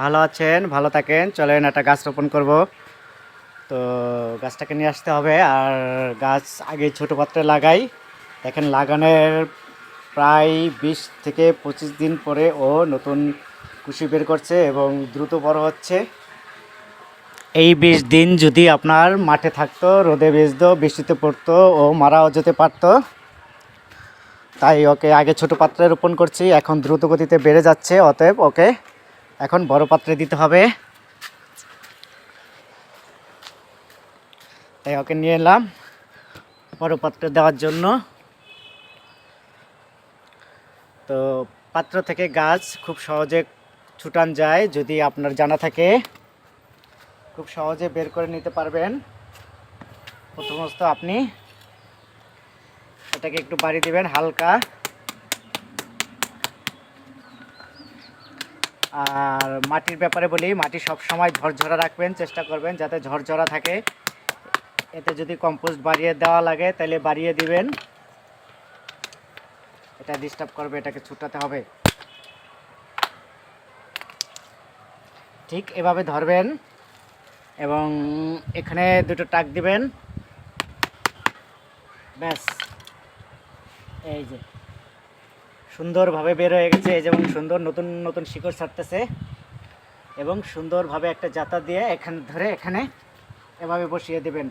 ভালো আছেন, ভালো থাকেন। চলেন একটা গাছ রোপণ করব। তো গাছটাকে নিয়ে আসতে হবে, আর গাছ আগে ছোটো পাত্রে লাগাই। দেখেন লাগানোর প্রায় বিশ থেকে পঁচিশ দিন পরে ও নতুন কুশি বের করছে এবং দ্রুত বড় হচ্ছে। এই বিশ দিন যদি আপনার মাঠে থাকতো, রোদে বেজতো বৃষ্টিতে পড়তো ও মারাও যেতে পারতো। তাই ওকে আগে ছোট পাত্রে রোপণ করছি, এখন দ্রুত গতিতে বেড়ে যাচ্ছে, অতএব ওকে এখন বড় পাত্রে দিতে হবে। তাই ওকে নিয়ে এলাম বড় পাত্রে দেওয়ার জন্য। তো পাত্র থেকে গাছ খুব সহজে ছুটান যায়, যদি আপনার জানা থাকে। খুব সহজে বের করে নিতে পারবেন। প্রথমত আপনি এটাকে একটু বাড়ি দিবেন হালকা। আর মাটির ব্যাপারে বলি, মাটি সব সময় ঝরঝরা রাখবেন, চেষ্টা করবেন যাতে ঝরঝরা থাকে। এতে যদি কম্পোস্ট বাড়িয়ে দেওয়া লাগে, তাহলে বাড়িয়ে দিবেন। এটা ডিস্টার্ব করবে, এটাকে ছুটাতে হবে। ঠিক এভাবে ধরবেন এবং এখানে দুটো টাক দিবেন। ব্যাস, এই যে। সুন্দরভাবে বের হয়ে গেছে যেমন সুন্দর নতুন নতুন শিকড় ছাড়তেছে। এবং সুন্দরভাবে একটা জাতা দিয়ে এখানে ধরে এখানে এভাবে বসিয়ে দেবেন।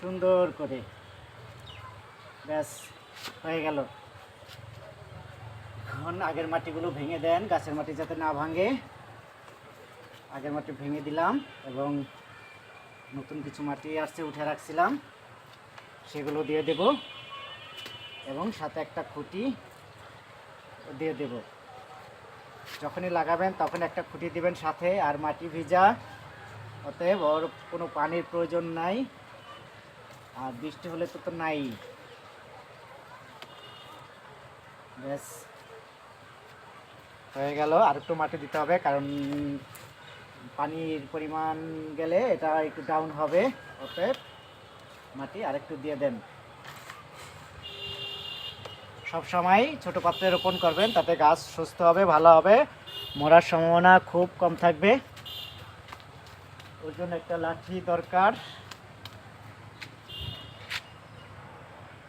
সুন্দর করে। ব্যাস, হয়ে গেল। এখন আগের মাটিগুলো ভেঙে দেন, গাছের মাটি যাতে না ভাঙে। আগের মাটি ভেঙে দিলাম এবং নতুন কিছু মাটি আসছে, উঠে রাখছিলাম। সেগুলো দিয়ে দেব। এবং সাথে একটা খুঁটি দিয়ে দেব। যখনই লাগাবেন তখন একটা খুঁটি দিবেন সাথে আর মাটি ভিজা। অতএব ওর কোনো পানির প্রয়োজন নাই। আর বৃষ্টি হলে তো তো নাই। ব্যাস। হয়ে গেল। আর একটু মাটি দিতে হবে কারণ পানির পরিমাণ গেলে এটা একটু ডাউন হবে। অতএব মাটি আরেকটু দিয়ে দেন। সব সময় ছোট পাত্রে রোপণ করবেন, তাতে গাছ সুস্থ হবে, ভালো হবে। মরার সম্ভাবনা খুব কম থাকবে। ওর জন্য একটা লাঠি দরকার।